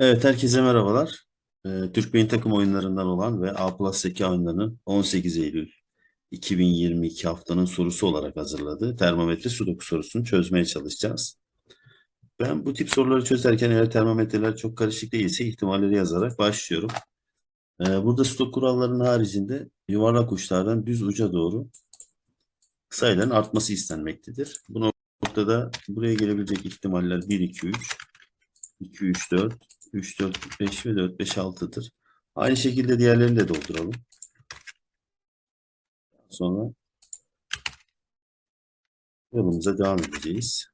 Evet, herkese merhabalar. Ee, Türk Beyin takım oyunlarından olan ve A Plus Zeka oyunlarının 18 Eylül 2022 haftanın sorusu olarak hazırladığı termometre sudoku sorusunu çözmeye çalışacağız. Ben bu tip soruları çözerken eğer termometreler çok karışık değilse ihtimalleri yazarak başlıyorum. Ee, burada sudoku kurallarının haricinde yuvarlak uçlardan düz uca doğru sayıların artması istenmektedir. Bu noktada buraya gelebilecek ihtimaller 1, 2, 3, 2, 3, 4, 3, 4, 5 ve 4, 5, 6'dır. Aynı şekilde diğerlerini de dolduralım. Sonra yolumuza devam edeceğiz.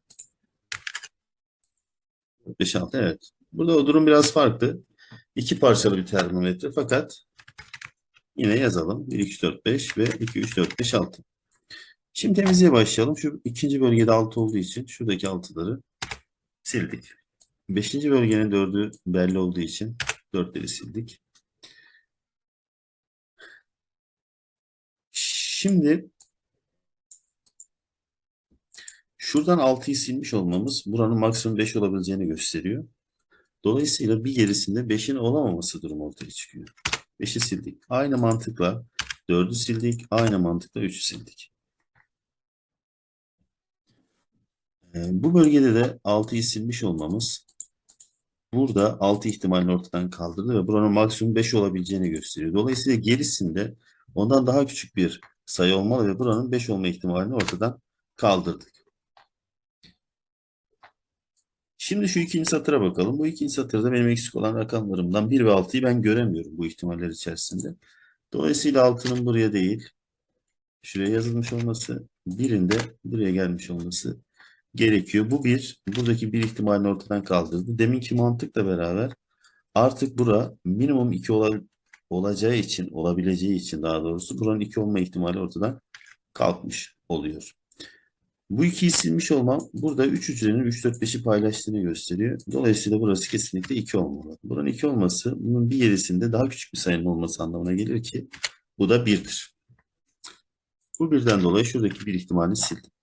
4, 5, 6 evet. Burada o durum biraz farklı. İki parçalı bir termometre fakat yine yazalım. 1, 2, 3, 4, 5 ve 2, 3, 4, 5, 6. Şimdi temizliğe başlayalım. Şu ikinci bölgede 6 olduğu için şuradaki 6'ları sildik. Beşinci bölgenin dördü belli olduğu için dörtleri sildik. Şimdi şuradan 6'yı silmiş olmamız buranın maksimum 5 olabileceğini gösteriyor. Dolayısıyla bir gerisinde 5'in olamaması durumu ortaya çıkıyor. 5'i sildik. Aynı mantıkla 4'ü sildik. Aynı mantıkla 3'ü sildik. Ee, bu bölgede de 6'yı silmiş olmamız burada 6 ihtimalini ortadan kaldırdı ve buranın maksimum 5 olabileceğini gösteriyor. Dolayısıyla gerisinde ondan daha küçük bir sayı olmalı ve buranın 5 olma ihtimalini ortadan kaldırdık. Şimdi şu ikinci satıra bakalım. Bu ikinci satırda benim eksik olan rakamlarımdan 1 ve 6'yı ben göremiyorum bu ihtimaller içerisinde. Dolayısıyla 6'nın buraya değil, şuraya yazılmış olması, 1'in de buraya gelmiş olması gerekiyor. Bu bir, buradaki bir ihtimalini ortadan kaldırdı. Deminki mantıkla beraber artık bura minimum 2 ola, olacağı için, olabileceği için daha doğrusu buranın 2 olma ihtimali ortadan kalkmış oluyor. Bu ikiyi silmiş olmam burada 3 hücrenin 3, 4, 5'i paylaştığını gösteriyor. Dolayısıyla burası kesinlikle 2 olmalı. Buranın 2 olması bunun bir gerisinde daha küçük bir sayının olması anlamına gelir ki bu da 1'dir. Bu birden dolayı şuradaki bir ihtimali sildim.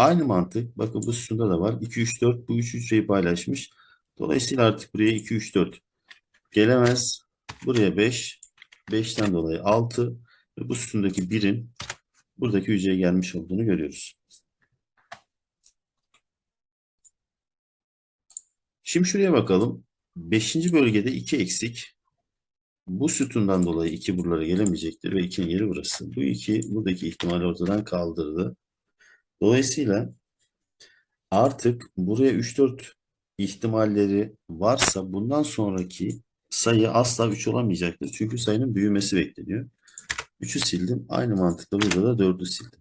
Aynı mantık bakın bu sütunda da var. 2, 3, 4 bu 3 hücreyi paylaşmış. Dolayısıyla artık buraya 2, 3, 4 gelemez. Buraya 5. 5'ten dolayı 6 ve bu sütundaki 1'in buradaki hücreye gelmiş olduğunu görüyoruz. Şimdi şuraya bakalım. Beşinci bölgede 2 eksik. Bu sütundan dolayı 2 buralara gelemeyecektir ve 2'nin yeri burası. Bu 2 buradaki ihtimali ortadan kaldırdı. Dolayısıyla artık buraya 3-4 ihtimalleri varsa bundan sonraki sayı asla 3 olamayacaktır. Çünkü sayının büyümesi bekleniyor. 3'ü sildim. Aynı mantıkla burada da 4'ü sildim.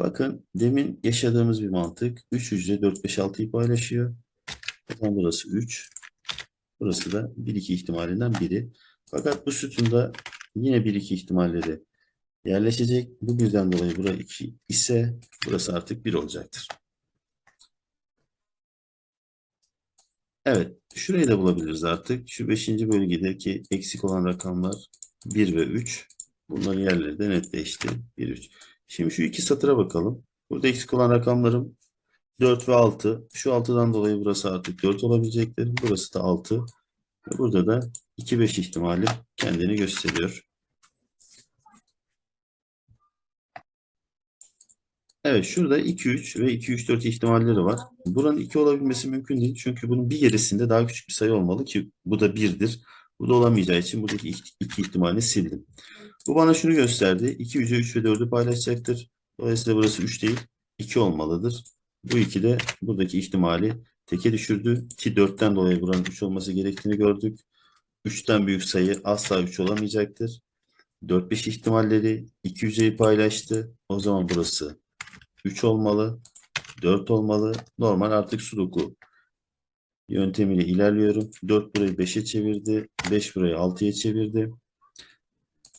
Bakın demin yaşadığımız bir mantık. 3 hücre 4, 5, 6'yı paylaşıyor. Zaman burası 3. Burası da 1-2 ihtimalinden biri. Fakat bu sütunda yine 1-2 ihtimalleri yerleşecek. Bu birden dolayı bura 2 ise burası artık 1 olacaktır. Evet. Şurayı da bulabiliriz artık. Şu 5. bölgedeki eksik olan rakamlar 1 ve 3. Bunların yerleri de netleşti. 1, 3. Şimdi şu iki satıra bakalım. Burada eksik olan rakamlarım 4 ve 6. Şu 6'dan dolayı burası artık 4 olabilecektir. Burası da 6. Ve burada da 2, 5 ihtimali kendini gösteriyor. Evet şurada 2, 3 ve 2, 3, 4 ihtimalleri var. Buranın 2 olabilmesi mümkün değil. Çünkü bunun bir gerisinde daha küçük bir sayı olmalı ki bu da 1'dir. Bu da olamayacağı için buradaki 2 ihtimali sildim. Bu bana şunu gösterdi. 2 hücre 3 ve 4'ü paylaşacaktır. Dolayısıyla burası 3 değil 2 olmalıdır. Bu 2 de buradaki ihtimali teke düşürdü. Ki 4'ten dolayı buranın 3 olması gerektiğini gördük. 3'ten büyük sayı asla 3 olamayacaktır. 4-5 ihtimalleri 2 hücreyi paylaştı. O zaman burası 3 olmalı. 4 olmalı. Normal artık sudoku yöntemiyle ilerliyorum. 4 burayı 5'e çevirdi. 5 burayı 6'ya çevirdi.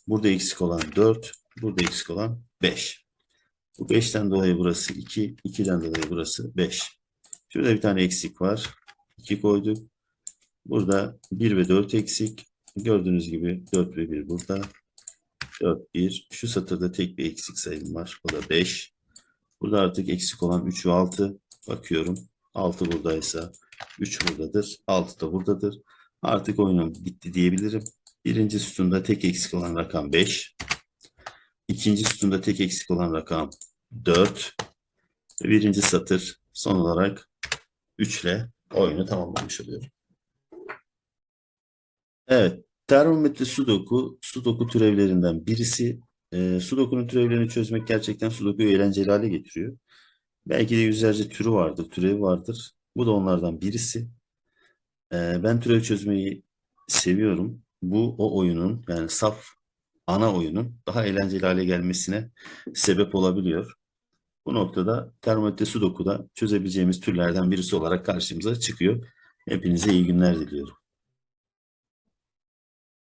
Burada eksik olan 4. Burada eksik olan 5. Bu 5'ten dolayı burası 2. 2'den dolayı burası 5. Şurada bir tane eksik var. 2 koyduk. Burada 1 ve 4 eksik. Gördüğünüz gibi 4 ve 1 burada. 4, 1. Şu satırda tek bir eksik sayım var. O da 5. Burada artık eksik olan 3 ve 6. Bakıyorum. 6 buradaysa 3 buradadır. 6 da buradadır. Artık oyunum bitti diyebilirim. Birinci sütunda tek eksik olan rakam 5. İkinci sütunda tek eksik olan rakam 4. Ve birinci satır son olarak 3 ile oyunu tamamlamış oluyorum. Evet, termometre sudoku, sudoku türevlerinden birisi. E, sudokunun türevlerini çözmek gerçekten sudokuyu eğlenceli hale getiriyor. Belki de yüzlerce türü vardır, türevi vardır. Bu da onlardan birisi. E, ben türev çözmeyi seviyorum. Bu o oyunun yani saf ana oyunun daha eğlenceli hale gelmesine sebep olabiliyor. Bu noktada termometre sudoku da çözebileceğimiz türlerden birisi olarak karşımıza çıkıyor. Hepinize iyi günler diliyorum.